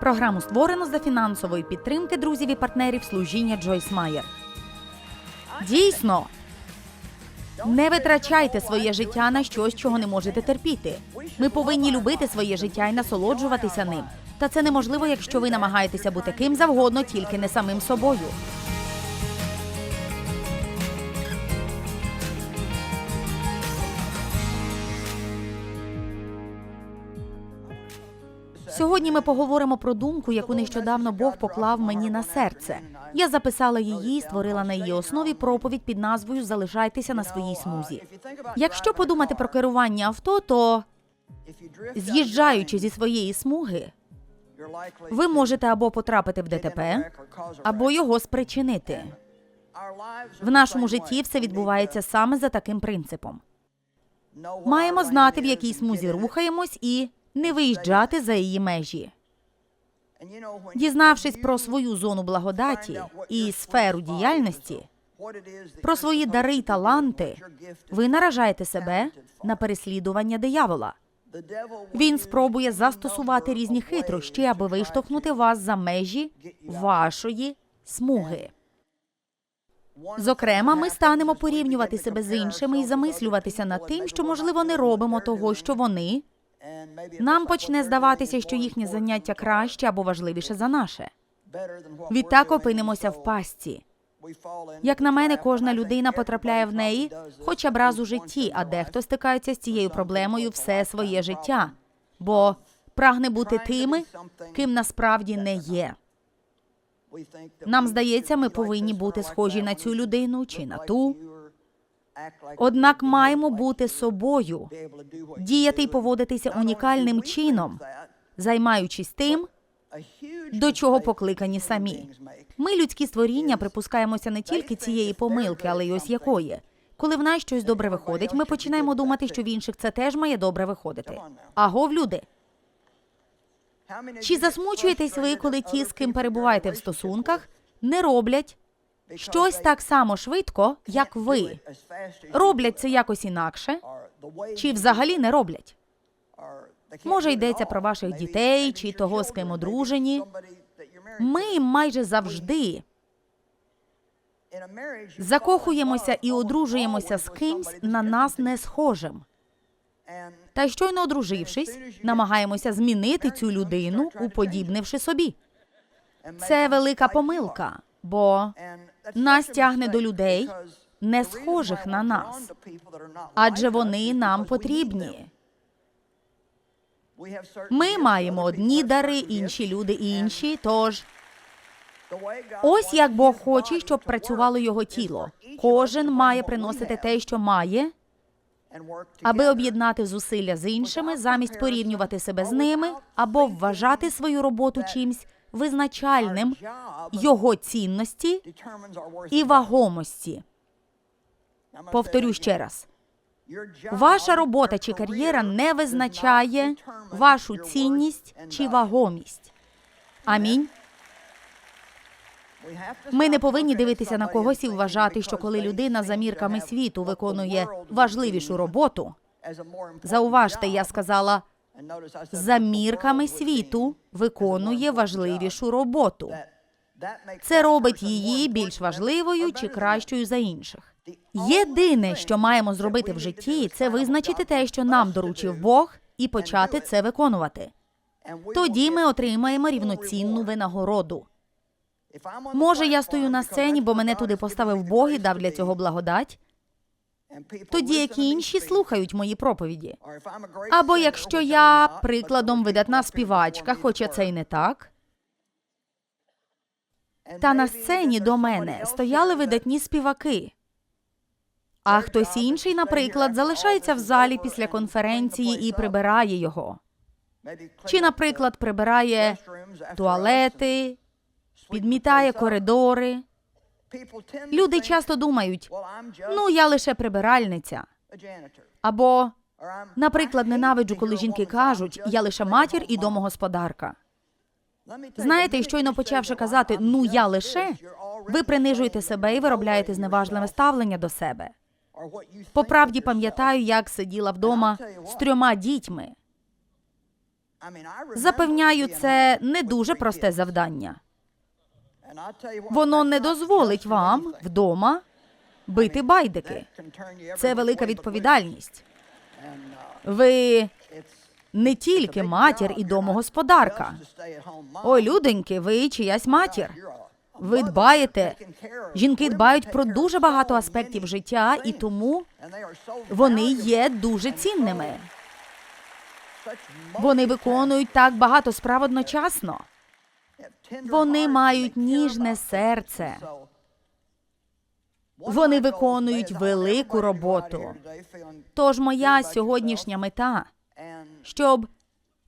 Програму створено за фінансової підтримки друзів і партнерів служіння Джойс Майер. Дійсно, не витрачайте своє життя на щось, чого не можете терпіти. Ми повинні любити своє життя і насолоджуватися ним. Та це неможливо, якщо ви намагаєтеся бути ким завгодно, тільки не самим собою. Сьогодні ми поговоримо про думку, яку нещодавно Бог поклав мені на серце. Я записала її, і створила на її основі проповідь під назвою Залишайтеся на своїй смузі. Якщо подумати про керування авто, то з'їжджаючи зі своєї смуги, ви можете або потрапити в ДТП, або його спричинити. В нашому житті все відбувається саме за таким принципом. Маємо знати, в якій смузі рухаємось, і не виїжджати за її межі. Дізнавшись про свою зону благодаті і сферу діяльності, про свої дари й таланти, ви наражаєте себе на переслідування диявола. Він спробує застосувати різні хитрощі, аби виштовхнути вас за межі вашої смуги. Зокрема, ми станемо порівнювати себе з іншими і замислюватися над тим, що можливо не робимо того, що вони. Нам почне здаватися, що їхнє заняття краще або важливіше за наше. Відтак опинимося в пастці. Як на мене, кожна людина потрапляє в неї хоча б раз у житті, а дехто стикається з цією проблемою все своє життя, бо прагне бути тими, ким насправді не є. Нам здається, ми повинні бути схожі на цю людину чи на ту. Однак маємо бути собою, діяти й поводитися унікальним чином, займаючись тим, до чого покликані самі. Ми, людські створіння, припускаємося не тільки цієї помилки, але й ось якої. Коли в нас щось добре виходить, ми починаємо думати, що в інших це теж має добре виходити. Агов, люди. Чи засмучуєтесь ви, коли ті, з ким перебуваєте в стосунках, не роблять щось так само швидко, як ви? Роблять це якось інакше, чи взагалі не роблять? Може, йдеться про ваших дітей чи того, з ким одружені. Ми майже завжди закохуємося і одружуємося з кимсь на нас не схожим. Та щойно одружившись, намагаємося змінити цю людину, уподібнивши собі. Це велика помилка, бо нас тягне до людей, не схожих на нас, адже вони нам потрібні. Ми маємо одні дари, інші люди інші. Тож ось як Бог хоче, щоб працювало його тіло. Кожен має приносити те, що має, аби об'єднати зусилля з іншими, замість порівнювати себе з ними або вважати свою роботу чимсь визначальним його цінності і вагомості. Повторю ще раз. Ваша робота чи кар'єра не визначає вашу цінність чи вагомість. Амінь. Ми не повинні дивитися на когось і вважати, що коли людина за мірками світу виконує важливішу роботу. Зауважте, я сказала за мірками світу виконує важливішу роботу. Це робить її більш важливою чи кращою за інших. Єдине, що маємо зробити в житті, це визначити те, що нам доручив Бог, і почати це виконувати. Тоді ми отримаємо рівноцінну винагороду. Може, я стою на сцені, бо мене туди поставив Бог і дав для цього благодать. Тоді як і інші слухають мої проповіді. Або якщо я прикладом видатна співачка, хоча це й не так. Та на сцені до мене стояли видатні співаки. А хтось інший, наприклад, залишається в залі після конференції і прибирає його. Чи, наприклад, прибирає туалети, підмітає коридори. Люди часто думають, ну я лише прибиральниця. Або, наприклад, ненавиджу, коли жінки кажуть, я лише матір і домогосподарка. Знаєте, щойно почавши казати ну я лише, ви принижуєте себе і виробляєте зневажливе ставлення до себе. По правді пам'ятаю, як сиділа вдома з трьома дітьми. Запевняю, це не дуже просте завдання. Воно не дозволить вам вдома бити байдики. Це велика відповідальність. Ви не тільки матір і домогосподарка. Ой, люденьки, ви чиясь матір. Ви дбаєте. Жінки дбають про дуже багато аспектів життя, і тому вони є дуже цінними. Вони виконують так багато справ одночасно. Вони мають ніжне серце. Вони виконують велику роботу. Тож моя сьогоднішня мета, щоб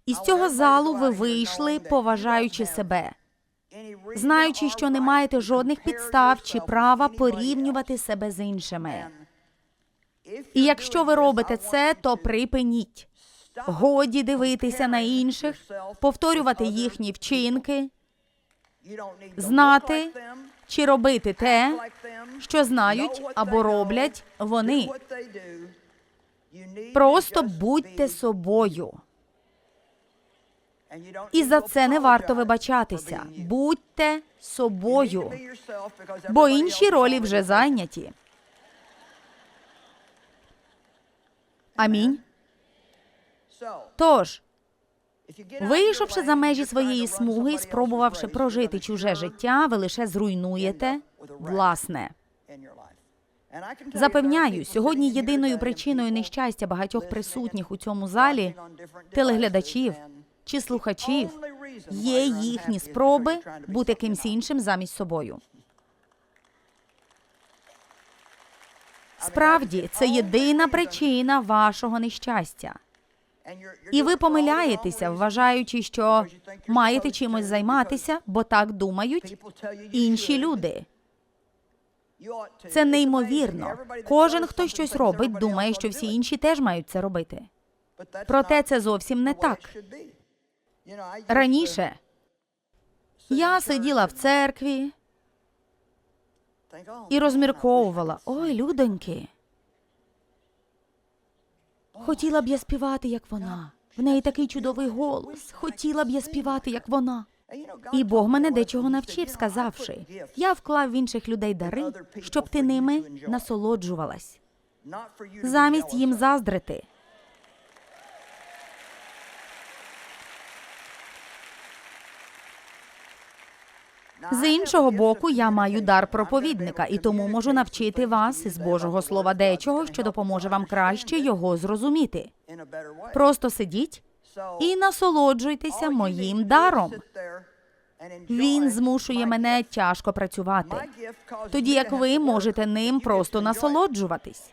із цього залу ви вийшли, поважаючи себе, знаючи, що не маєте жодних підстав чи права порівнювати себе з іншими. І якщо ви робите це, то припиніть. Годі дивитися на інших, повторювати їхні вчинки, знати чи робити те, що знають або роблять вони. Просто будьте собою. І за це не варто вибачатися. Будьте собою, бо інші ролі вже зайняті. Амінь. Тож, вийшовши за межі своєї смуги і спробувавши прожити чуже життя, ви лише зруйнуєте власне. Запевняю, сьогодні єдиною причиною нещастя багатьох присутніх у цьому залі телеглядачів чи слухачів є їхні спроби бути кимсь іншим замість собою. Справді, це єдина причина вашого нещастя. І ви помиляєтеся, вважаючи, що маєте чимось займатися, бо так думають інші люди. Це неймовірно. Кожен, хто щось робить, думає, що всі інші теж мають це робити. Проте це зовсім не так. Раніше я сиділа в церкві і розмірковувала. Ой, людоньки. Хотіла б я співати, як вона. В неї такий чудовий голос. Хотіла б я співати, як вона. І Бог мене дечого навчив, сказавши: я вклав в інших людей дари, щоб ти ними насолоджувалась, замість їм заздрити. З іншого боку, я маю дар проповідника і тому можу навчити вас з Божого слова дечого, що допоможе вам краще його зрозуміти. Просто сидіть і насолоджуйтеся моїм даром. Він змушує мене тяжко працювати, тоді як ви можете ним просто насолоджуватись.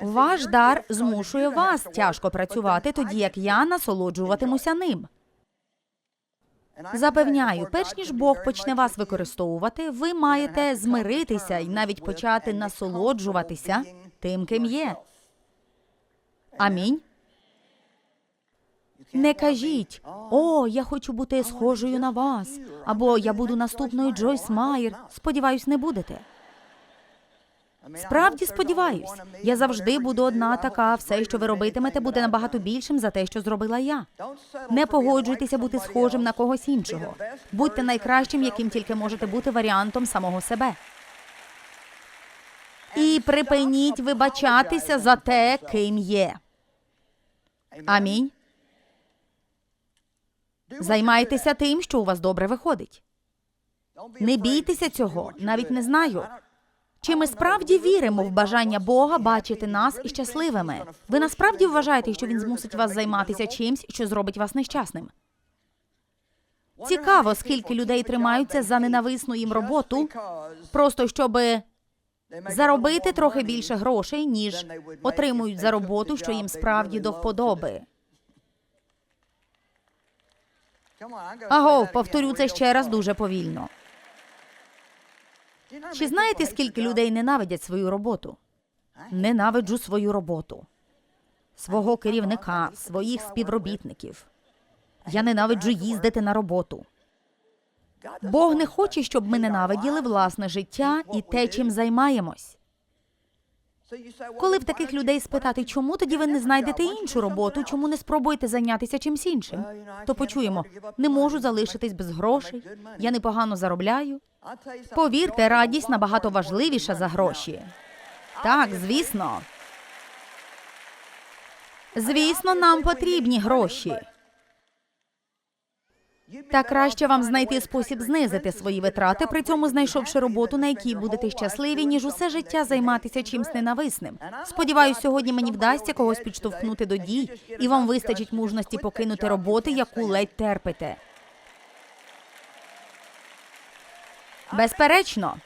Ваш дар змушує вас тяжко працювати, тоді як я насолоджуватимуся ним. Запевняю, перш ніж Бог почне вас використовувати, ви маєте змиритися і навіть почати насолоджуватися тим, ким є. Амінь. Не кажіть, о, я хочу бути схожою на вас, або я буду наступною Джойс Майер. Сподіваюсь, не будете. Справді сподіваюсь, я завжди буду одна така. Все, що ви робитимете, буде набагато більшим за те, що зробила я. Не погоджуйтеся бути схожим на когось іншого. Будьте найкращим, яким тільки можете бути варіантом самого себе. І припиніть вибачатися за те, ким є. Амінь. Займайтеся тим, що у вас добре виходить. Не бійтеся цього, навіть не знаю. Чи ми справді віримо в бажання Бога бачити нас щасливими? Ви насправді вважаєте, що він змусить вас займатися чимсь, що зробить вас нещасним? Цікаво, скільки людей тримаються за ненависну їм роботу, просто щоб заробити трохи більше грошей, ніж отримують за роботу, що їм справді до вподоби. Аго, повторю це ще раз дуже повільно. Чи знаєте, скільки людей ненавидять свою роботу? Ненавиджу свою роботу, свого керівника, своїх співробітників. Я ненавиджу їздити на роботу. Бог не хоче, щоб ми ненавиділи власне життя і те, чим займаємось. Коли в таких людей спитати, чому тоді ви не знайдете іншу роботу, чому не спробуєте зайнятися чимсь іншим, то почуємо, не можу залишитись без грошей, я непогано заробляю. Повірте, радість набагато важливіша за гроші. Так, звісно. Звісно, нам потрібні гроші. Та краще вам знайти спосіб знизити свої витрати, при цьому знайшовши роботу, на якій будете щасливі, ніж усе життя займатися чимсь ненависним. Сподіваюсь, сьогодні мені вдасться когось підштовхнути до дій, і вам вистачить мужності покинути роботу, яку ледь терпите. Безперечно,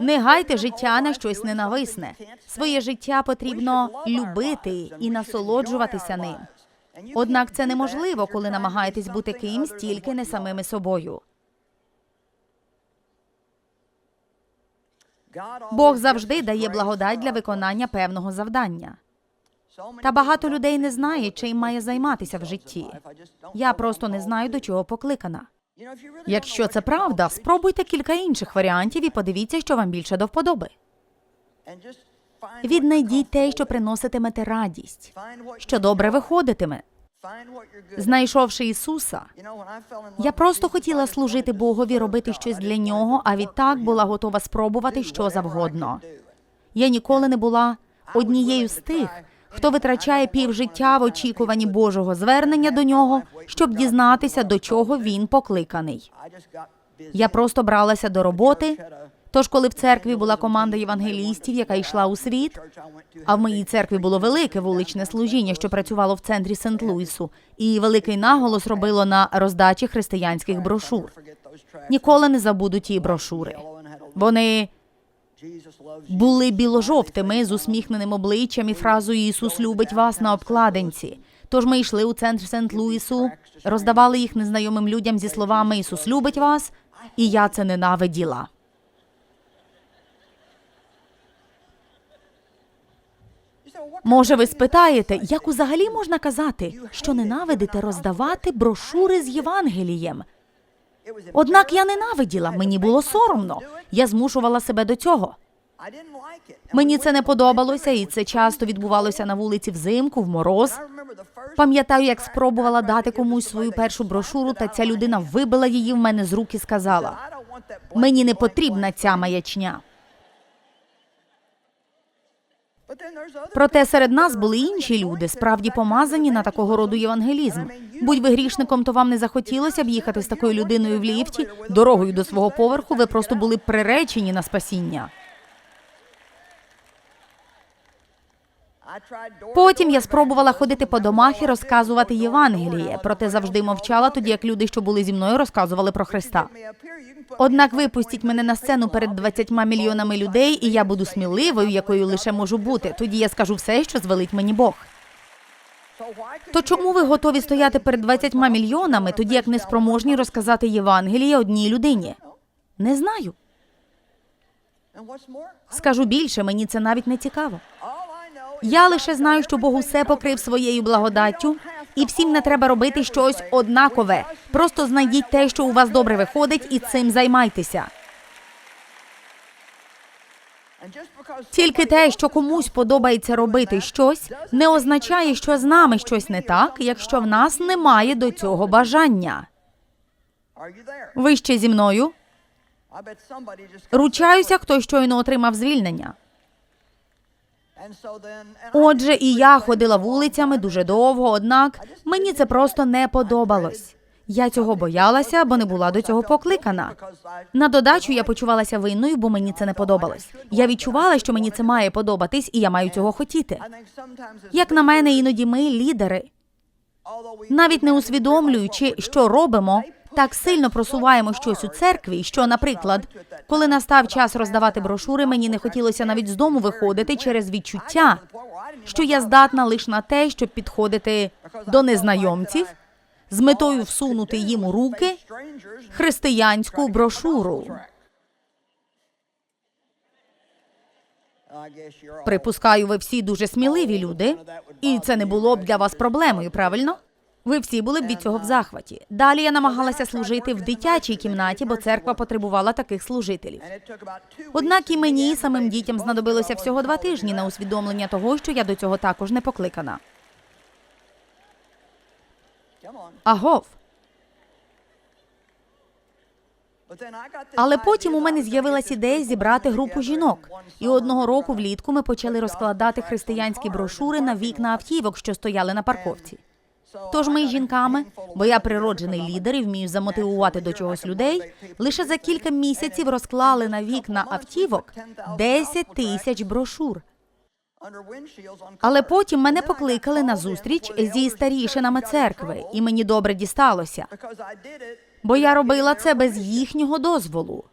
не гайте життя на щось ненависне. Своє життя потрібно любити і насолоджуватися ним. Однак це неможливо, коли намагаєтесь бути кимсь тільки не самими собою. Бог завжди дає благодать для виконання певного завдання. Та багато людей не знає, чим має займатися в житті. Я просто не знаю, до чого покликана. Якщо це правда, спробуйте кілька інших варіантів і подивіться, що вам більше до вподоби. Віднайдіть те, що приноситимете радість, що добре виходитиме. Знайшовши Ісуса, я просто хотіла служити Богові, робити щось для нього, а відтак була готова спробувати що завгодно. Я ніколи не була однією з тих, хто витрачає півжиття в очікуванні Божого звернення до нього, щоб дізнатися, до чого він покликаний. Я просто бралася до роботи. Тож, коли в церкві була команда євангелістів, яка йшла у світ, а в моїй церкві було велике вуличне служіння, що працювало в центрі Сент-Луісу, і великий наголос робило на роздачі християнських брошур. Ніколи не забуду ті брошури. Вони були біло-жовтими з усміхненим обличчям і фразою Ісус любить вас на обкладинці. Тож ми йшли у центр Сент-Луісу, роздавали їх незнайомим людям зі словами Ісус любить вас, і я це ненавиділа. Може, ви спитаєте, як взагалі можна казати, що ненавидите роздавати брошури з Євангелієм? Однак я ненавиділа, мені було соромно. Я змушувала себе до цього. Мені це не подобалося, і це часто відбувалося на вулиці взимку, в мороз. Пам'ятаю, як спробувала дати комусь свою першу брошуру, та ця людина вибила її в мене з рук і сказала: мені не потрібна ця маячня. Проте серед нас були інші люди, справді помазані на такого роду євангелізм. Будь ви грішником, то вам не захотілося б їхати з такою людиною в ліфті, дорогою до свого поверху, ви просто були приречені на спасіння. Потім я спробувала ходити по домах і розказувати Євангеліє, проте завжди мовчала тоді, як люди, що були зі мною, розказували про Христа. Однак випустіть мене на сцену перед 20 мільйонами людей, і я буду сміливою, якою лише можу бути. Тоді я скажу все, що звелить мені Бог. То чому ви готові стояти перед 20 мільйонами, тоді як неспроможні розказати Євангеліє одній людині? Не знаю. Скажу більше, мені це навіть не цікаво. Я лише знаю, що Бог усе покрив своєю благодаттю, і всім не треба робити щось однакове. Просто знайдіть те, що у вас добре виходить, і цим займайтеся. Тільки те, що комусь подобається робити щось, не означає, що з нами щось не так, якщо в нас немає до цього бажання. Ви ще зі мною? Ручаюся, хто щойно отримав звільнення. Отже, і я ходила вулицями дуже довго, однак мені це просто не подобалось. Я цього боялася, бо не була до цього покликана. На додачу я почувалася винною, бо мені це не подобалось. Я відчувала, що мені це має подобатись, і я маю цього хотіти. Як на мене, іноді ми лідери, навіть не усвідомлюючи, що робимо, так сильно просуваємо щось у церкві, що, наприклад, коли настав час роздавати брошури, мені не хотілося навіть з дому виходити через відчуття, що я здатна лише на те, щоб підходити до незнайомців з метою всунути їм у руки християнську брошуру. Припускаю, ви всі дуже сміливі люди, і це не було б для вас проблемою, правильно? Ви всі були б від цього в захваті. Далі я намагалася служити в дитячій кімнаті, бо церква потребувала таких служителів. Однак і мені, і самим дітям знадобилося всього два тижні на усвідомлення того, що я до цього також не покликана. Агов. Але потім у мене з'явилась ідея зібрати групу жінок. І одного року влітку ми почали розкладати християнські брошури на вікна автівок, що стояли на парковці. Тож ми жінками, бо я природжений лідер і вмію замотивувати до чогось людей, лише за кілька місяців розклали на вікна автівок 10 тисяч брошур. Але потім мене покликали на зустріч зі старішинами церкви, і мені добре дісталося, бо я робила це без їхнього дозволу.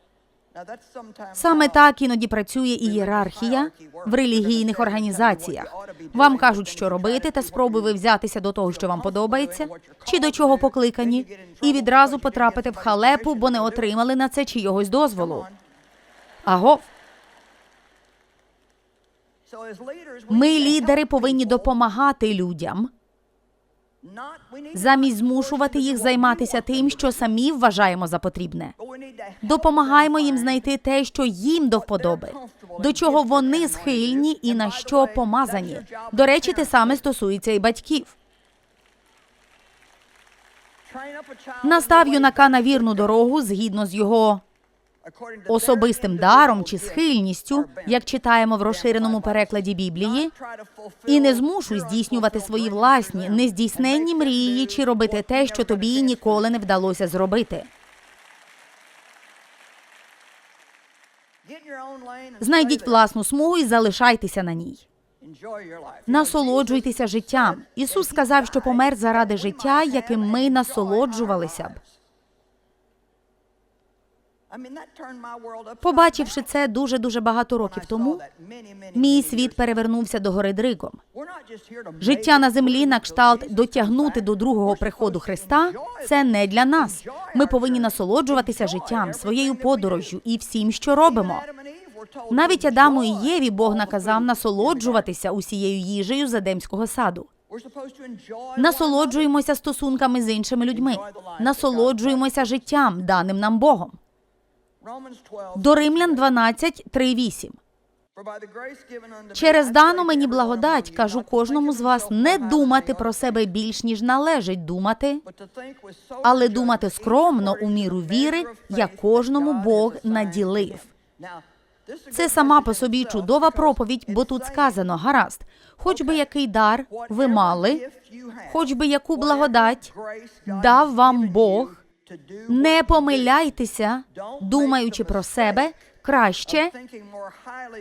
Саме так іноді працює ієрархія в релігійних організаціях. Вам кажуть, що робити, та спробуй ви взятися до того, що вам подобається, чи до чого покликані, і відразу потрапити в халепу, бо не отримали на це чийогось дозволу. Агов, ми, лідери, повинні допомагати людям, замість змушувати їх займатися тим, що самі вважаємо за потрібне. Допомагаємо їм знайти те, що їм до вподоби, до чого вони схильні і на що помазані. До речі, те саме стосується і батьків. Настав юнака на вірну дорогу згідно з його особистим даром чи схильністю, як читаємо в розширеному перекладі Біблії, і не змушуй здійснювати свої власні нездійсненні мрії чи робити те, що тобі ніколи не вдалося зробити. Знайдіть власну смугу і залишайтеся на ній. Насолоджуйтеся життям. Ісус сказав, що помер заради життя, яким ми насолоджувалися б. Побачивши це дуже дуже багато років тому, мій світ перевернувся до гори Дригом. Життя на землі на кшталт дотягнути до другого приходу Христа це не для нас. Ми повинні насолоджуватися життям, своєю подорожжю і всім, що робимо. Навіть Адаму і Єві Бог наказав насолоджуватися усією їжею з Едемського саду. Насолоджуємося стосунками з іншими людьми, насолоджуємося життям, даним нам Богом. До Римлян 12, 3, 8. Через дану мені благодать кажу кожному з вас не думати про себе більш ніж належить думати, але думати скромно у міру віри, як кожному Бог наділив. Це сама по собі чудова проповідь, бо тут сказано гаразд, хоч би який дар ви мали, хоч би яку благодать дав вам Бог. Не помиляйтеся, думаючи про себе краще,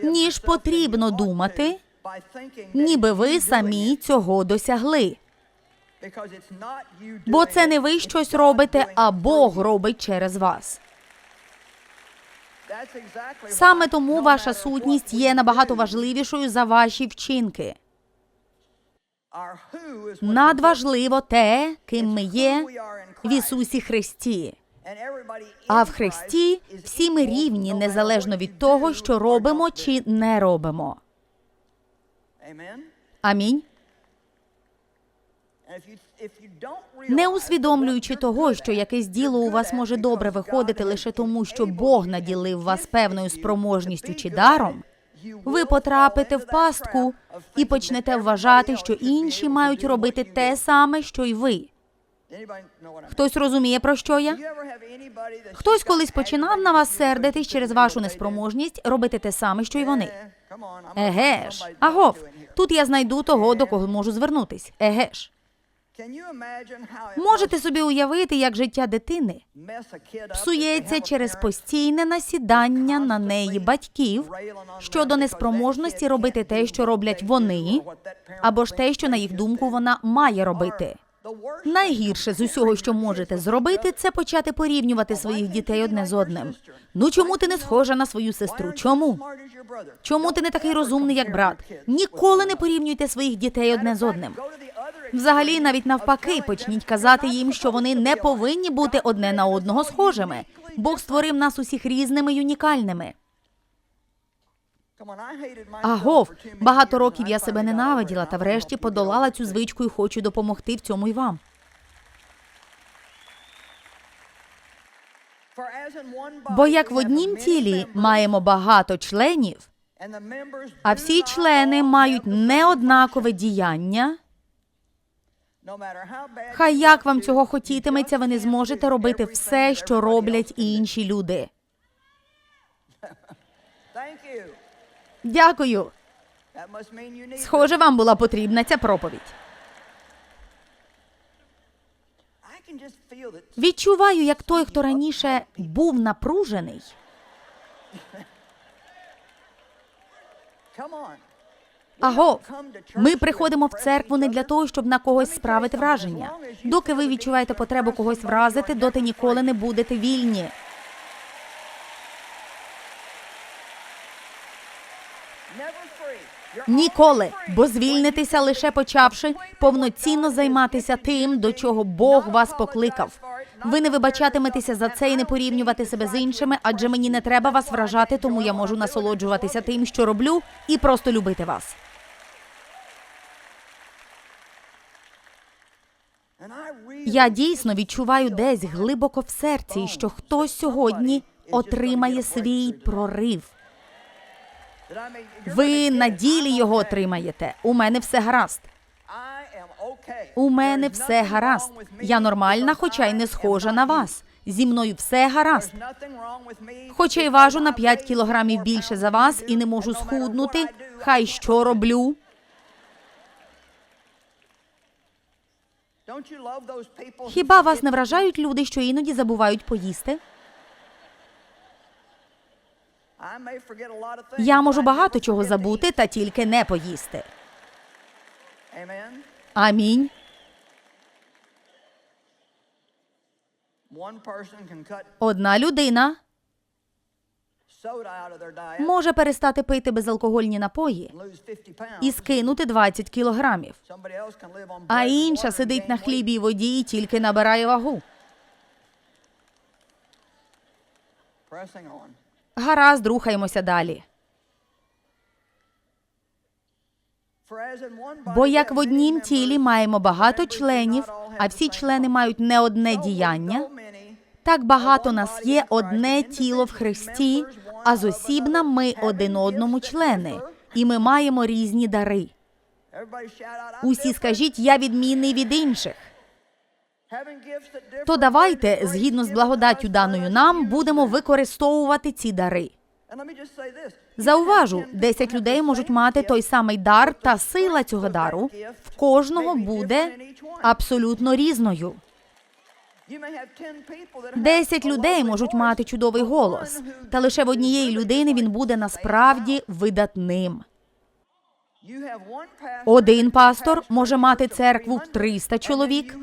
ніж потрібно думати, ніби ви самі цього досягли. Бо це не ви щось робите, а Бог робить через вас. Саме тому ваша сутність є набагато важливішою за ваші вчинки. Надважливо те, ким ми є в Ісусі Христі. А в Христі всі ми рівні незалежно від того, що робимо чи не робимо. Амінь. Не усвідомлюючи того, що якесь діло у вас може добре виходити лише тому, що Бог наділив вас певною спроможністю чи даром, ви потрапите в пастку і почнете вважати, що інші мають робити те саме, що й ви. Хтось розуміє, про що я? Хтось колись починав на вас сердитись через вашу неспроможність робити те саме, що й вони. Еге ж, агов, тут я знайду того, до кого можу звернутись. Еге ж. Можете собі уявити, як життя дитини псується через постійне насідання на неї батьків щодо неспроможності робити те, що роблять вони, або ж те, що на їх думку вона має робити. Найгірше з усього, що можете зробити, це почати порівнювати своїх дітей одне з одним. Ну чому ти не схожа на свою сестру? Чому? Чому ти не такий розумний, як брат? Ніколи не порівнюйте своїх дітей одне з одним. Взагалі, навіть навпаки, почніть казати їм, що вони не повинні бути одне на одного схожими. Бог створив нас усіх різними й унікальними. Агов, багато років я себе ненавиділа та врешті подолала цю звичку і хочу допомогти в цьому і вам. Бо як в однім тілі маємо багато членів, а всі члени мають неоднакове діяння. Хай як вам цього хотітиметься, ви не зможете робити все, що роблять і інші люди. Дякую. Схоже, вам була потрібна ця проповідь. Відчуваю, як той, хто раніше був напружений, Аго, ми приходимо в церкву не для того, щоб на когось справити враження. Доки ви відчуваєте потребу когось вразити, доти ніколи не будете вільні. Ніколи, бо звільнитеся лише почавши повноцінно займатися тим, до чого Бог вас покликав. Ви не вибачатиметеся за це і не порівнювати себе з іншими, адже мені не треба вас вражати, тому я можу насолоджуватися тим, що роблю, і просто любити вас. Я дійсно відчуваю десь глибоко в серці, що хтось сьогодні отримає свій прорив. Ви на ділі його отримаєте. У мене все гаразд. У мене все гаразд. Я нормальна, хоча й не схожа на вас. Зі мною все гаразд. Хоча й важу на 5 кілограмів більше за вас і не можу схуднути. Хай що роблю. Хіба вас не вражають люди, що іноді забувають поїсти? Я можу багато чого забути, та тільки не поїсти. Амінь. Одна людина може перестати пити безалкогольні напої і скинути 20 кілограмів, а інша сидить на хлібі й воді і тільки набирає вагу. Гаразд, рухаємося далі. Бо як в однім тілі маємо багато членів, а всі члени мають не одне діяння, так багато нас є одне тіло в Христі, а зосібна ми один одному члени, і ми маємо різні дари. Усі скажіть, я відмінний від інших. То давайте, згідно з благодаттю даною нам, будемо використовувати ці дари. Зауважу, 10 людей можуть мати той самий дар, та сила цього дару. в кожного буде абсолютно різною. Десять людей можуть мати чудовий голос, та лише в однієї людини він буде насправді видатним. Один пастор може мати церкву в 300 чоловік,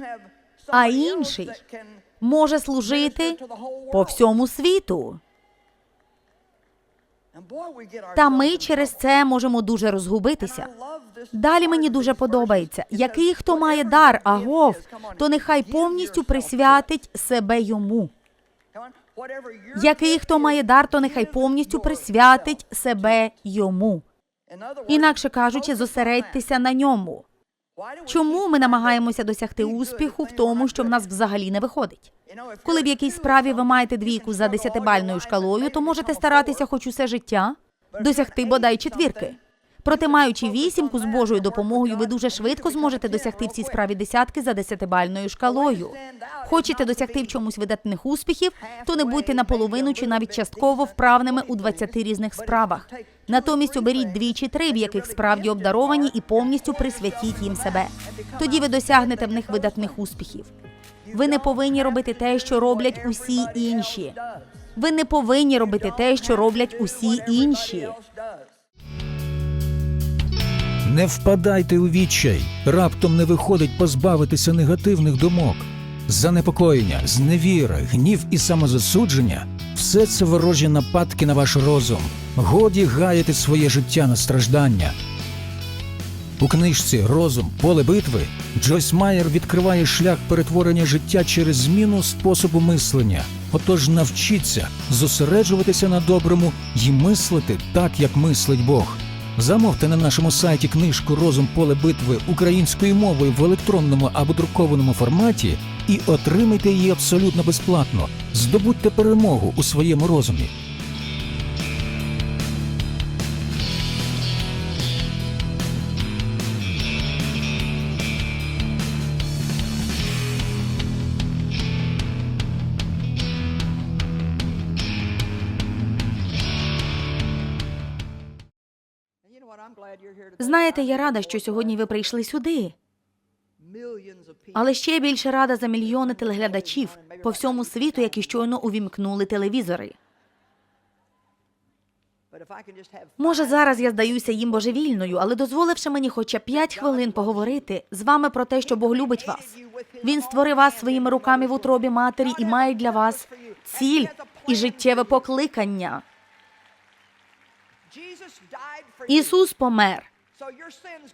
а інший може служити по всьому світу. Та ми через це можемо дуже розгубитися. Далі мені дуже подобається. Який хто має дар, агов, то нехай повністю присвятить себе йому. Який хто має дар, то нехай повністю присвятить себе йому. Інакше кажучи, зосередьтеся на ньому. Чому ми намагаємося досягти успіху в тому, що в нас взагалі не виходить? Коли в якійсь справі ви маєте двійку за десятибальною шкалою, то можете старатися хоч усе життя досягти бодай четвірки. Проте, маючи вісімку з Божою допомогою, ви дуже швидко зможете досягти в цій справі десятки за десятибальною шкалою. Хочете досягти в чомусь видатних успіхів, то не будьте наполовину чи навіть частково вправними у 20 різних справах. Натомість оберіть дві чи три, в яких справді обдаровані, і повністю присвятіть їм себе. Тоді ви досягнете в них видатних успіхів. Ви не повинні робити те, що роблять усі інші. Ви не повинні робити те, що роблять усі інші. Не впадайте у відчай, раптом не виходить позбавитися негативних думок. Занепокоєння, зневіра, гнів і самозасудження все це ворожі нападки на ваш розум. Годі гаяти своє життя на страждання. У книжці Розум поле битви Джойс Майер відкриває шлях перетворення життя через зміну способу мислення. Отож навчіться зосереджуватися на доброму і мислити так, як мислить Бог. Замовте на нашому сайті книжку Розум поле битви українською мовою в електронному або друкованому форматі і отримайте її абсолютно безплатно. Здобудьте перемогу у своєму розумі. Знаєте, я рада, що сьогодні ви прийшли сюди. Але ще більше рада за мільйони телеглядачів по всьому світу, які щойно увімкнули телевізори. Може, зараз я здаюся їм божевільною, але дозволивши мені хоча п'ять хвилин поговорити з вами про те, що Бог любить вас. Він створив вас своїми руками в утробі матері і має для вас ціль і життєве покликання. Ісус помер,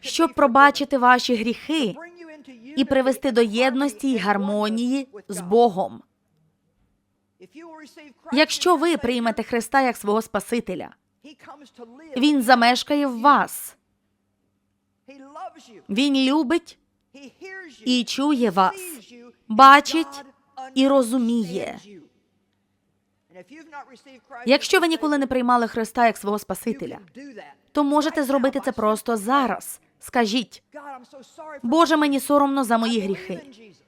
щоб пробачити ваші гріхи і привести до єдності й гармонії з Богом. Якщо ви приймете Христа як свого Спасителя, Він замешкає в вас. Він любить і чує вас, бачить і розуміє. Якщо ви ніколи не приймали Христа як свого Спасителя, то можете зробити це просто зараз. Скажіть, Боже, мені соромно за мої гріхи.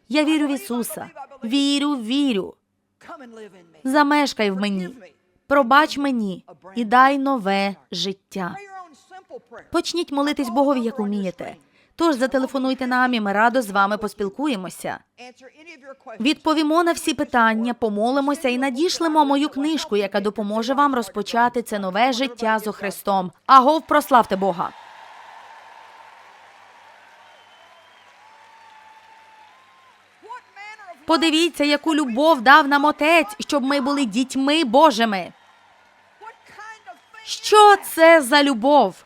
Я вірю в Ісуса. Вірю, вірю. Замешкай в мені. Пробач мені і дай нове життя. Почніть молитись Богові, як умієте. Тож зателефонуйте нам, і ми радо з вами поспілкуємося. Відповімо на всі питання, помолимося і надішлемо мою книжку, яка допоможе вам розпочати це нове життя зо Христом. Агов, прославте Бога! Подивіться, яку любов дав нам Отець, щоб ми були дітьми Божими. Що це за любов?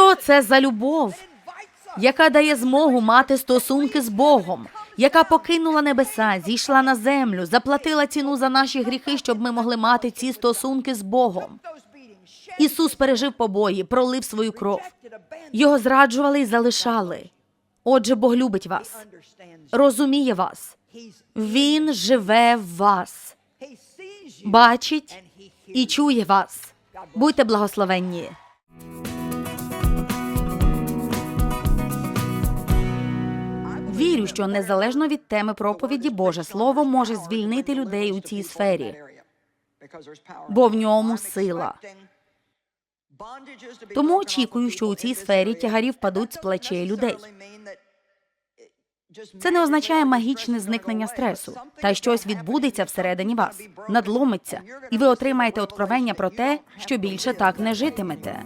Що це за любов, яка дає змогу мати стосунки з Богом, яка покинула небеса, зійшла на землю, заплатила ціну за наші гріхи, щоб ми могли мати ці стосунки з Богом. Ісус пережив побої, пролив свою кров. Його зраджували і залишали. Отже, Бог любить вас, розуміє вас. Він живе в вас, бачить і чує вас. Будьте благословенні. Вірю, що незалежно від теми проповіді, Боже Слово може звільнити людей у цій сфері, бо в ньому сила. Тому очікую, що у цій сфері тягарі впадуть з плечей людей. Це не означає магічне зникнення стресу, та щось відбудеться всередині вас, надломиться, і ви отримаєте откровення про те, що більше так не житимете.